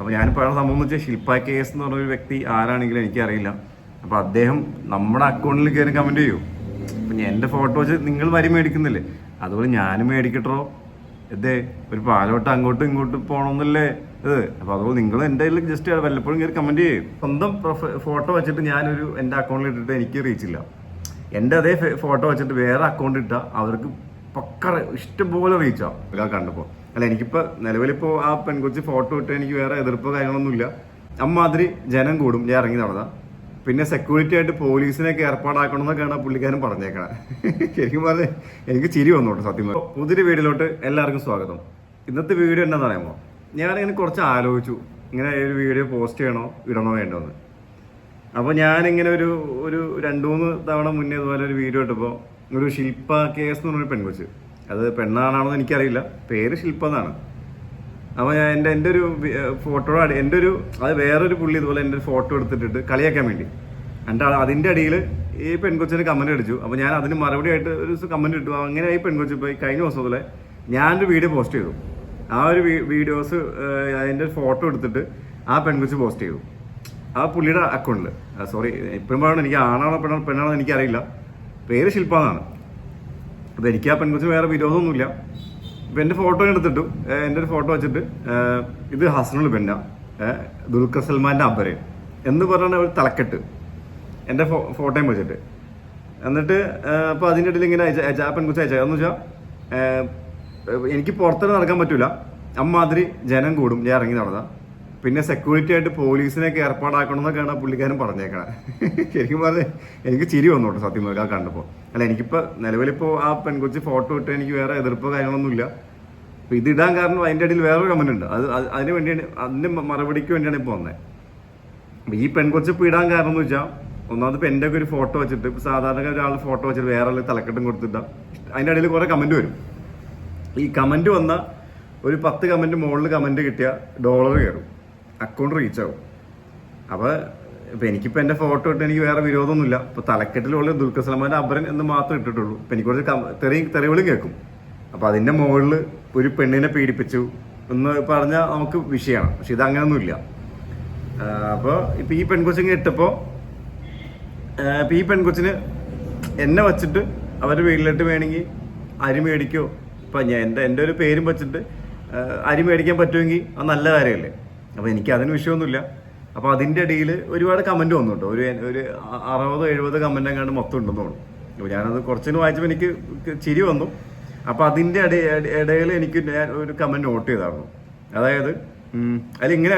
അപ്പോൾ അയാളുടെ സംഭവം എന്ന് വെച്ചാൽ ശില്പ കെ എസ് എന്ന് പറഞ്ഞൊരു വ്യക്തി ആരാണെങ്കിലും എനിക്കറിയില്ല. അപ്പോൾ അദ്ദേഹം നമ്മുടെ അക്കൗണ്ടിൽ കയറി കമന്റ് ചെയ്യൂ. അപ്പം എന്റെ ഫോട്ടോ വെച്ച് നിങ്ങൾ വരി മേടിക്കുന്നില്ലേ? അതുപോലെ ഞാനും മേടിക്കട്ടോ. എന്തേ ഒരു പാലോട്ട് അങ്ങോട്ടും ഇങ്ങോട്ടും പോകണമെന്നല്ലേ ഇത്? അപ്പോൾ അതുപോലെ നിങ്ങൾ എന്റെ കയ്യിൽ ജസ്റ്റ് വല്ലപ്പോഴും കയറി കമന്റ് ചെയ്യും. സ്വന്തം ഫോട്ടോ വെച്ചിട്ട് ഞാനൊരു എന്റെ അക്കൗണ്ടിൽ ഇട്ടിട്ട് എനിക്ക് റീച്ച് ഇല്ല എന്റെ അതേ ഫോട്ടോ വെച്ചിട്ട് വേറെ അക്കൗണ്ട് ഇട്ടാൽ അവർക്ക് പക്ക ഇഷ്ടംപോലെ റീച്ച് ഒരാൾ കണ്ടപ്പോൾ അല്ല എനിക്കിപ്പോൾ നിലവിലിപ്പോൾ ആ പെൺകൊച്ചി ഫോട്ടോ ഇട്ട് എനിക്ക് വേറെ എതിർപ്പോ കാര്യങ്ങളൊന്നുമില്ല. അമ്മാതിരി ജനം കൂടും. ഞാൻ ഇറങ്ങി നടന്ന. പിന്നെ സെക്യൂരിറ്റി ആയിട്ട് പോലീസിനെയൊക്കെ ഏർപ്പാടാക്കണം എന്നൊക്കെയാണ് ആ പുള്ളിക്കാരൻ പറഞ്ഞേക്കണേ. ശരിക്കും പറഞ്ഞ എനിക്ക് ചിരി വന്നോട്ടെ സത്യം പറഞ്ഞാൽ. പുതിയൊരു വീഡിയോയിലോട്ട് എല്ലാവർക്കും സ്വാഗതം. ഇന്നത്തെ വീഡിയോ എന്താണെന്ന് പറയുമ്പോൾ ഞാനിങ്ങനെ കുറച്ച് ആലോചിച്ചു. ഇങ്ങനെ ഒരു വീഡിയോ പോസ്റ്റ് ചെയ്യണോ ഇടണോ വേണ്ടോ എന്ന് അപ്പോൾ ഞാനിങ്ങനെ ഒരു ഒരു രണ്ട് മൂന്ന് തവണ മുന്നേ ഇതുപോലെ ഒരു വീഡിയോ ഇട്ടപ്പോൾ ഒരു ശില്പ കേസ് എന്ന് പറഞ്ഞൊരു പെൺകൊച്ച് അത് പെണ്ണാണോ എന്ന് എനിക്കറിയില്ല. പേര് ശില്പ എന്നാണ്. അപ്പോൾ ഞാൻ എന്റെ എന്റെ ഒരു ഫോട്ടോ എന്റെ ഒരു അത് വേറൊരു പുള്ളി ഇതുപോലെ എന്റെ ഒരു ഫോട്ടോ എടുത്തിട്ടിട്ട് കളിയാക്കാൻ വേണ്ടി. എന്റെ അതിന്റെ അടിയിൽ ഈ പെൺകൊച്ചിന് കമന്റ് അടിച്ചു. അപ്പോൾ ഞാൻ അതിന് മറുപടി ആയിട്ട് ഒരു കമന്റ് ഇട്ടു. അങ്ങനെ ഈ പെൺകൊച്ചി പോയി കഴിഞ്ഞ ദിവസം പോലെ ഞാനൊരു വീഡിയോ പോസ്റ്റ് ചെയ്തു. ആ ഒരു വീഡിയോസ് അതിന്റെ ഫോട്ടോ എടുത്തിട്ട് ആ പെൺകൊച്ചി പോസ്റ്റ് ചെയ്തു. ആ പുള്ളിയുടെ അക്കൗണ്ടിൽ സോറി ഇപ്പോഴും എനിക്ക് ആണാണോ പെണ്ണാണോ പെണ്ണാണോ എനിക്കറിയില്ല. പേര് ശില്പ എന്നാണ്. അപ്പോൾ എനിക്ക് ആ പെൺകുച്ച് വേറെ വിരോധമൊന്നുമില്ല. അപ്പോൾ എന്റെ ഫോട്ടോ എടുത്തിട്ടു. എന്റെ ഒരു ഫോട്ടോ വെച്ചിട്ട് ഇത് ഹസനുൽ ബെന്ന ദുൽഖർ സൽമാന്റെ അബ്ബരൻ എന്ന് പറഞ്ഞ ഒരു തലക്കെട്ട്. എന്റെ ഫോ ഫോട്ടോയും വെച്ചിട്ട്. എന്നിട്ട് അപ്പോൾ അതിന്റെ ഇടയിൽ ഇങ്ങനെ അയച്ച ആ പെൺകുച്ച അയച്ച എന്ന് വെച്ചാൽ എനിക്ക് പുറത്തേക്ക് നടക്കാൻ പറ്റില്ല അമ്മാതിരി ജനം കൂടും. ഞാൻ ഇറങ്ങി നടന്ന. പിന്നെ സെക്യൂരിറ്റി ആയിട്ട് പോലീസിനെയൊക്കെ ഏർപ്പാടാക്കണം എന്നൊക്കെയാണ് ആ പുള്ളിക്കാരൻ പറഞ്ഞേക്കണത് ശരിക്കും പറഞ്ഞത് എനിക്ക് ചിരി വന്നു കേട്ടോ സത്യം പറഞ്ഞാൽ കണ്ടപ്പോൾ അല്ല എനിക്കിപ്പോൾ നിലവിലിപ്പോൾ ആ പെൺകുച്ചി ഫോട്ടോ ഇട്ട് എനിക്ക് വേറെ എതിർപ്പോ കാര്യങ്ങളൊന്നുമില്ല. അപ്പോൾ ഇത് ഇടാൻ കാരണം അതിന്റെ ഇടയിൽ വേറൊരു കമന്റ് ഉണ്ട്. അത് അത് അതിന് വേണ്ടിയാണ് അതിന്റെ മറുപടിക്ക് വേണ്ടിയാണ് ഇപ്പോൾ വന്നത് അപ്പോൾ ഈ പെൺകൊച്ചി ഇപ്പോൾ ഇടാൻ കാരണം എന്ന് വെച്ചാൽ ഒന്നാമത് ഇപ്പം എന്റെ ഒക്കെ ഒരു ഫോട്ടോ വെച്ചിട്ട് ഇപ്പോൾ സാധാരണ ഒരാളുടെ ഫോട്ടോ വെച്ചിട്ട് വേറെ ആൾ തലക്കെട്ടും കൊടുത്തിട്ടാ അതിന്റെ ഇടയിൽ കുറേ കമന്റ് വരും. ഈ കമന്റ് വന്ന ഒരു പത്ത് കമന്റ് മുകളിൽ കമന്റ് കിട്ടിയ ഡോളർ കയറും. അക്കൗണ്ട് റീച്ച് ആവും. അപ്പോൾ ഇപ്പം എനിക്കിപ്പോൾ എന്റെ ഫോട്ടോ ഇട്ട് എനിക്ക് വേറെ വിരോധമൊന്നുമില്ല. ഇപ്പോൾ തലക്കെട്ടിലുള്ള ദുൽഖർ സൽമാൻ അബ്രൻ എന്ന് മാത്രം ഇട്ടിട്ടുള്ളൂ. ഇപ്പം എനിക്ക് കുറച്ച് തെറി തെറിവിളും കേൾക്കും. അപ്പോൾ അതിന്റെ മുകളിൽ ഒരു പെണ്ണിനെ പീഡിപ്പിച്ചു എന്ന് പറഞ്ഞാൽ നമുക്ക് വിഷയമാണ്. പക്ഷെ ഇത് അങ്ങനെയൊന്നുമില്ല. അപ്പോൾ ഇപ്പം ഈ പെൺകൊച്ചിങ്ങനെ ഇട്ടപ്പോൾ ഇപ്പം ഈ പെൺകൊച്ചിന് എന്നെ വച്ചിട്ട് അവരുടെ വീട്ടിലിട്ട് വേണമെങ്കിൽ അരി മേടിക്കോ. ഇപ്പം ഞാൻ എന്റെ എന്റെ ഒരു പേരും വെച്ചിട്ട് അരി മേടിക്കാൻ പറ്റുമെങ്കിൽ അത് നല്ല കാര്യമല്ലേ? അപ്പോൾ എനിക്ക് അതിന് വിഷയമൊന്നുമില്ല. അപ്പോൾ അതിന്റെ ഇടയിൽ ഒരുപാട് കമന്റ് വന്നു കേട്ടോ ഒരു ഒരു അറുപത് എഴുപത് കമന്റ് എങ്ങാണ്ട് മൊത്തം ഉണ്ടെന്ന് തോന്നുന്നു. അപ്പോൾ ഞാനത് കുറച്ചിന് വായിച്ചപ്പോൾ എനിക്ക് ചിരി വന്നു. അപ്പോൾ അതിന്റെ ഇടയിൽ എനിക്ക് ഒരു കമന്റ് നോട്ട് ചെയ്തായിരുന്നു. അതായത് അതിലിങ്ങനെ